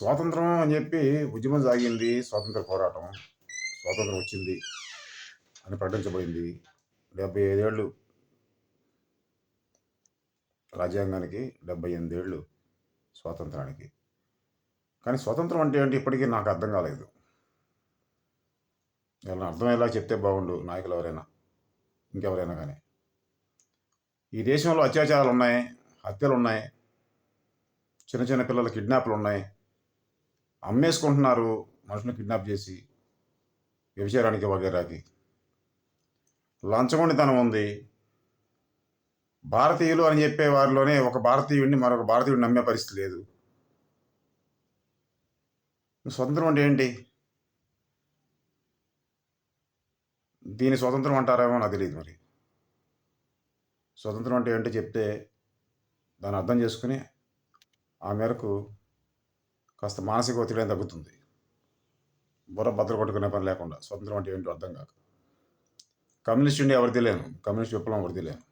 స్వాతంత్రం అని చెప్పి ఉద్యమం సాగింది స్వాతంత్ర పోరాటం. స్వాతంత్రం వచ్చింది అని ప్రకటించబడింది. డెబ్బై ఐదేళ్ళు రాజ్యాంగానికి డెబ్బై ఎనిమిదేళ్ళు స్వాతంత్రానికి. కానీ స్వాతంత్రం అంటే ఏంటి ఇప్పటికీ నాకు అర్థం కాలేదు. ఇలా అర్థమయ్యేలా చెప్తే బాగుండు నాయకులు ఎవరైనా ఇంకెవరైనా కానీ. ఈ దేశంలో అత్యాచారాలు ఉన్నాయి హత్యలు ఉన్నాయి చిన్న చిన్న పిల్లల కిడ్నాప్లు ఉన్నాయి. అమ్మేసుకుంటున్నారు మనుషులను కిడ్నాప్ చేసి వ్యభిచారానికి వగేరాకి. లంచగొండితనం ఉంది. భారతీయులు అని చెప్పే వారిలోనే ఒక భారతీయుడిని మరొక భారతీయుడిని నమ్మే పరిస్థితి లేదు. స్వతంత్రం అంటే ఏంటి? దీని స్వతంత్రం అంటారేమో నాకు తెలియదు మరి. స్వతంత్రం అంటే ఏంటో చెప్తే దాన్ని అర్థం చేసుకుని ఆ మేరకు కాస్త మానసిక ఒత్తిడి తగ్గుతుంది. బుర్ర భద్ర కొట్టుకునే పని లేకుండా స్వతంత్రం అంటే ఏంటో అర్థం కాక. కమ్యూనిస్ట్ ఇండియా ఎవరు తెలియను? కమ్యూనిస్ట్ విప్లవం ఎవరు తెలియను?